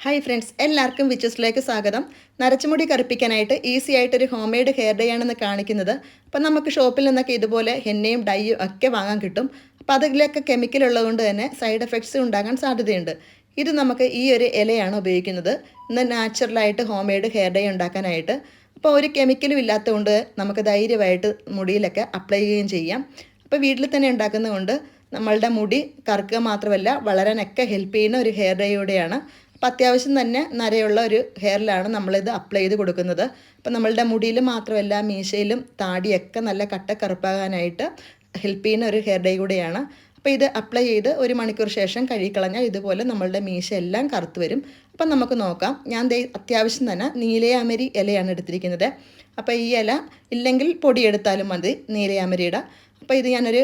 Hi friends എല്ലാവർക്കും വിച്ചസിലേക്ക് സ്വാഗതം. നരച്ചുമുടി കറുപ്പിക്കാനായിട്ട് ഈസി ആയിട്ടൊരു ഹോം മെയ്ഡ് ഹെയർ ഡേ ആണെന്ന് കാണിക്കുന്നത്. അപ്പം നമുക്ക് ഷോപ്പിൽ നിന്നൊക്കെ ഇതുപോലെ എണ്ണയും ഡൈയും ഒക്കെ വാങ്ങാൻ കിട്ടും. അപ്പോൾ അതിലൊക്കെ കെമിക്കൽ ഉള്ളതുകൊണ്ട് തന്നെ സൈഡ് എഫക്ട്സ് ഉണ്ടാകാൻ സാധ്യതയുണ്ട്. ഇത് നമുക്ക് ഈ ഒരു ഇലയാണ് ഉപയോഗിക്കുന്നത്. ഇന്ന് നാച്ചുറലായിട്ട് ഹോം മെയ്ഡ് ഹെയർ ഡേ ഉണ്ടാക്കാനായിട്ട്. അപ്പോൾ ഒരു കെമിക്കലും ഇല്ലാത്തതുകൊണ്ട് നമുക്ക് ധൈര്യമായിട്ട് മുടിയിലൊക്കെ അപ്ലൈ ചെയ്യുകയും ചെയ്യാം. അപ്പോൾ വീട്ടിൽ തന്നെ ഉണ്ടാക്കുന്നതുകൊണ്ട് നമ്മളുടെ മുടി കറുക്കുക മാത്രമല്ല വളരാനൊക്കെ ഹെൽപ്പ് ചെയ്യുന്ന ഒരു ഹെയർ ഡേയോടെയാണ് അപ്പോൾ അത്യാവശ്യം തന്നെ നരയുള്ള ഒരു ഹെയറിലാണ് നമ്മളിത് അപ്ലൈ ചെയ്ത് കൊടുക്കുന്നത്. അപ്പോൾ നമ്മളുടെ മുടിയിൽ മാത്രമല്ല മീശയിലും താടിയൊക്കെ നല്ല കട്ട കറുപ്പാകാനായിട്ട് ഹെൽപ്പ് ചെയ്യുന്ന ഒരു ഹെയർ ഡേ കൂടെയാണ്. അപ്പോൾ ഇത് അപ്ലൈ ചെയ്ത് ഒരു മണിക്കൂർ ശേഷം കഴുകിക്കളഞ്ഞാൽ ഇതുപോലെ നമ്മളുടെ മീശ എല്ലാം കറുത്ത് വരും. അപ്പം നമുക്ക് നോക്കാം. ഞാൻ ദേ അത്യാവശ്യം തന്നെ നീലയാമരി ഇലയാണ് എടുത്തിരിക്കുന്നത്. അപ്പോൾ ഈ ഇല ഇല്ലെങ്കിൽ പൊടിയെടുത്താലും മതി നീലയാമരിയുടെ. അപ്പോൾ ഇത് ഞാനൊരു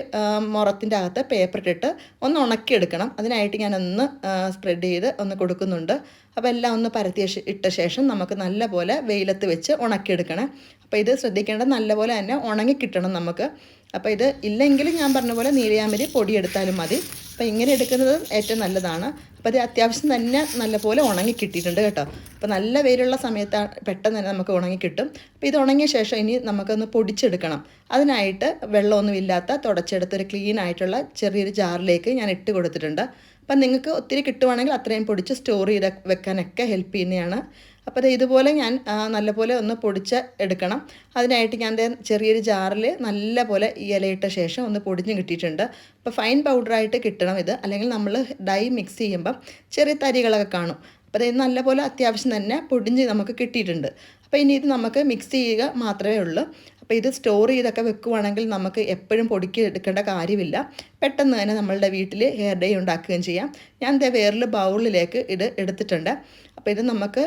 മുറത്തിന്റെ അകത്ത് പേപ്പർ ഇട്ടിട്ട് ഒന്ന് ഉണക്കിയെടുക്കണം. അതിനായിട്ട് ഞാനൊന്ന് സ്പ്രെഡ് ചെയ്ത് ഒന്ന് കൊടുക്കുന്നുണ്ട്. അപ്പോൾ എല്ലാം ഒന്ന് പരത്തിയ ഇട്ട ശേഷം നമുക്ക് നല്ലപോലെ വെയിലത്ത് വെച്ച് ഉണക്കിയെടുക്കണം. അപ്പോൾ ഇത് ശ്രദ്ധിക്കേണ്ടത് നല്ലപോലെ തന്നെ ഉണങ്ങി കിട്ടണം നമുക്ക്. അപ്പോൾ ഇത് ഇല്ലെങ്കിൽ ഞാൻ പറഞ്ഞ പോലെ നീലയാമ്പരി പൊടിയെടുത്താലും മതി. അപ്പോൾ ഇങ്ങനെ എടുക്കുന്നത് ഏറ്റവും നല്ലതാണ്. അപ്പോൾ ഇത് അത്യാവശ്യം തന്നെ നല്ലപോലെ ഉണങ്ങി കിട്ടിയിട്ടുണ്ട് കേട്ടോ. അപ്പോൾ നല്ല വെയിലുള്ള സമയത്ത് പെട്ടെന്ന് തന്നെ നമുക്ക് ഉണങ്ങി കിട്ടും. അപ്പോൾ ഇത് ഉണങ്ങിയ ശേഷം ഇനി നമുക്കൊന്ന് പൊടിച്ചെടുക്കണം. അതിനായിട്ട് വെള്ളമൊന്നും ഇല്ലാത്ത തുടച്ചെടുത്തൊരു ക്ലീൻ ആയിട്ടുള്ള ചെറിയൊരു ജാറിലേക്ക് ഞാൻ ഇട്ട് കൊടുത്തിട്ടുണ്ട്. അപ്പം നിങ്ങൾക്ക് ഒത്തിരി കിട്ടുവാണെങ്കിൽ അത്രയും പൊടിച്ച് സ്റ്റോർ ചെയ്ത് വെക്കാനൊക്കെ ഹെൽപ്പ് ചെയ്യുന്നതാണ്. അപ്പോൾ ദേ ഇതുപോലെ ഞാൻ നല്ലപോലെ ഒന്ന് പൊടിച്ച് എടുക്കണം. അതിനായിട്ട് ഞാൻ ചെറിയൊരു ജാറിൽ നല്ലപോലെ ഈ ഇലയിട്ട ശേഷം ഒന്ന് പൊടിഞ്ഞ് കിട്ടിയിട്ടുണ്ട്. അപ്പോൾ ഫൈൻ പൗഡറായിട്ട് കിട്ടണം ഇത്. അല്ലെങ്കിൽ നമ്മൾ ഡൈ മിക്സ് ചെയ്യുമ്പം ചെറിയ തരികളൊക്കെ കാണും. അപ്പോൾ ഇത് നല്ലപോലെ അത്യാവശ്യം തന്നെ പൊടിഞ്ഞ് നമുക്ക് കിട്ടിയിട്ടുണ്ട്. അപ്പോൾ ഇനി ഇത് നമുക്ക് മിക്സ് ചെയ്യുക മാത്രമേ ഉള്ളൂ. അപ്പോൾ ഇത് സ്റ്റോർ ചെയ്തൊക്കെ വെക്കുവാണെങ്കിൽ നമുക്ക് എപ്പോഴും പൊടിക്ക് എടുക്കേണ്ട കാര്യമില്ല. പെട്ടെന്ന് തന്നെ നമ്മളുടെ വീട്ടിൽ ഹെയർ ഡേ ഉണ്ടാക്കുകയും ചെയ്യാം. ഞാൻ ദേ വേറൊരു ബൗളിലേക്ക് ഇത് എടുത്തിട്ടുണ്ട്. അപ്പോൾ ഇത് നമുക്ക്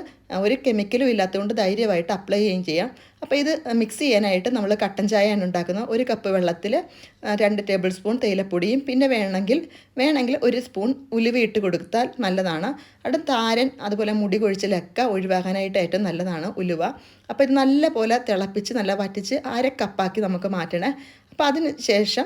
ഒരു കെമിക്കലും ഇല്ലാത്തതുകൊണ്ട് ധൈര്യമായിട്ട് അപ്ലൈ ചെയ്യുകയും ചെയ്യാം. അപ്പോൾ ഇത് മിക്സ് ചെയ്യാനായിട്ട് നമ്മൾ കട്ടൻ ചായയാണ് ഉണ്ടാക്കുന്നത്. ഒരു കപ്പ് വെള്ളത്തിൽ രണ്ട് ടേബിൾ സ്പൂൺ തേയിലപ്പൊടിയും പിന്നെ വേണമെങ്കിൽ വേണമെങ്കിൽ ഒരു സ്പൂൺ ഉലുവ ഇട്ട് കൊടുത്താൽ നല്ലതാണ്. അവിടെ താരൻ അതുപോലെ മുടി കൊഴിച്ചിലൊക്കെ ഒഴിവാക്കാനായിട്ട് ഏറ്റവും നല്ലതാണ് ഉലുവ. അപ്പോൾ ഇത് നല്ല പോലെ തിളപ്പിച്ച് നല്ല വറ്റിച്ച് അര കപ്പാക്കി നമുക്ക് മാറ്റണേ. അപ്പോൾ അതിന് ശേഷം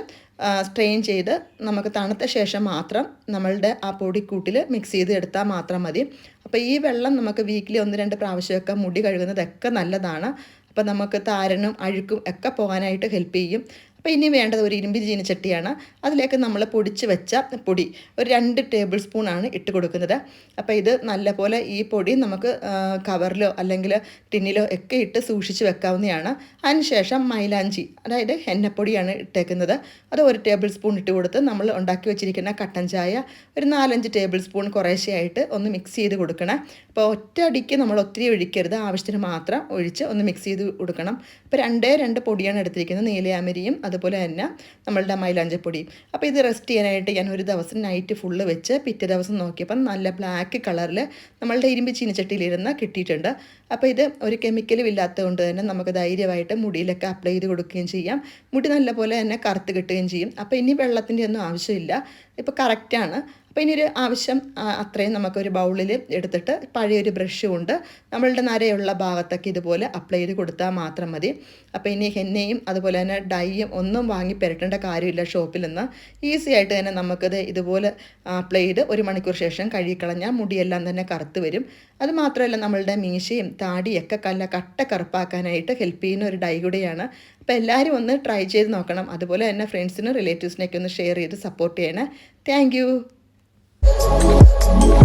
സ്ട്രെയിൻ ചെയ്ത് നമുക്ക് തണുത്ത ശേഷം മാത്രം നമ്മളുടെ ആ പൊടിക്കൂട്ടിൽ മിക്സ് ചെയ്ത് എടുത്താൽ മാത്രം മതി. അപ്പോൾ ഈ വെള്ളം നമുക്ക് വീക്കിലി ഒന്ന് രണ്ട് പ്രാവശ്യമൊക്കെ മുടി കഴുകുന്നതൊക്കെ നല്ലതാണ്. അപ്പോൾ നമുക്ക് താരനും അഴുക്കും ഒക്കെ പോകാനായിട്ട് ഹെൽപ്പ് ചെയ്യും. അപ്പോൾ ഇനി വേണ്ടത് ഒരു ഇരുമ്പ് ചീനച്ചട്ടിയാണ്. അതിലേക്ക് നമ്മൾ പൊടിച്ച് വെച്ച പൊടി ഒരു രണ്ട് ടേബിൾ സ്പൂണാണ് ഇട്ട് കൊടുക്കുന്നത്. അപ്പോൾ ഇത് നല്ലപോലെ ഈ പൊടി നമുക്ക് കവറിലോ അല്ലെങ്കിൽ ടിന്നിലോ ഒക്കെ ഇട്ട് സൂക്ഷിച്ച് വെക്കാവുന്നതാണ്. അതിനുശേഷം മൈലാഞ്ചി അതായത് എണ്ണപ്പൊടിയാണ് ഇട്ടേക്കുന്നത്. അത് ഒരു ടേബിൾ സ്പൂൺ ഇട്ട് കൊടുത്ത് നമ്മൾ ഉണ്ടാക്കി വെച്ചിരിക്കുന്ന കട്ടൻ ചായ ഒരു നാലഞ്ച് ടേബിൾ സ്പൂൺ കുറേശ്ശെയായിട്ട് ഒന്ന് മിക്സ് ചെയ്ത് കൊടുക്കണം. അപ്പോൾ ഒറ്റ അടിക്ക് നമ്മൾ ഒത്തിരി ഒഴിക്കരുത്. ആവശ്യത്തിന് മാത്രം ഒഴിച്ച് ഒന്ന് മിക്സ് ചെയ്ത് കൊടുക്കണം. ഇപ്പോൾ രണ്ടേ രണ്ട് പൊടിയാണ് എടുത്തിരിക്കുന്നത്. നീലയാമരിയും അതുപോലെ തന്നെ നമ്മളുടെ മൈലാഞ്ചപ്പൊടിയും അപ്പോൾ ഇത് റെസ്റ്റ് ചെയ്യാനായിട്ട് ഞാൻ ഒരു ദിവസം നൈറ്റ് ഫുള്ള് വെച്ച് പിറ്റേ ദിവസം നോക്കിയപ്പം നല്ല ബ്ലാക്ക് കളറിൽ നമ്മളുടെ ഇരുമ്പ് ചീനച്ചട്ടിയിലിരുന്ന് കിട്ടിയിട്ടുണ്ട്. അപ്പോൾ ഇത് ഒരു കെമിക്കലും ഇല്ലാത്തതുകൊണ്ട് തന്നെ നമുക്ക് ധൈര്യമായിട്ട് മുടിയിലൊക്കെ അപ്ലൈ ചെയ്ത് കൊടുക്കുകയും ചെയ്യാം. മുടി നല്ലപോലെ തന്നെ കറുത്ത് കിട്ടുകയും ചെയ്യും. അപ്പോൾ ഇനി വെള്ളത്തിന്റെ ഒന്നും ആവശ്യമില്ല. ഇപ്പോൾ കറക്റ്റാണ് അപ്പോൾ ഇനി ഒരു ആവശ്യം അത്രയും നമുക്കൊരു ബൗളിൽ എടുത്തിട്ട് പഴയൊരു ബ്രഷ് കൊണ്ട് നമ്മളുടെ നരയുള്ള ഭാഗത്തൊക്കെ ഇതുപോലെ അപ്ലൈ ചെയ്ത് കൊടുത്താൽ മാത്രം മതി. അപ്പോൾ ഇനി ഹെന്നയും അതുപോലെ തന്നെ ഡൈയും ഒന്നും വാങ്ങി പെരട്ടേണ്ട കാര്യമില്ല ഷോപ്പിൽ നിന്ന് ഈസി ആയിട്ട് തന്നെ നമുക്കത് ഇതുപോലെ അപ്ലൈ ചെയ്ത് ഒരു മണിക്കൂർ ശേഷം കഴുകിക്കളഞ്ഞാൽ മുടിയെല്ലാം തന്നെ കറുത്ത് വരും. അത് മാത്രമല്ല നമ്മളുടെ മീശയും താടിയൊക്കെ കല്ല കട്ട കറുപ്പാക്കാനായിട്ട് ഹെൽപ്പ് ചെയ്യുന്ന ഒരു ഡൈ കൂടെയാണ്. അപ്പോൾ എല്ലാവരും ഒന്ന് ട്രൈ ചെയ്ത് നോക്കണം. അതുപോലെ തന്നെ ഫ്രണ്ട്സിനും റിലേറ്റീവ്സിനൊക്കെ ഒന്ന് ഷെയർ ചെയ്ത് സപ്പോർട്ട് ചെയ്യണേ. Thank Thank you.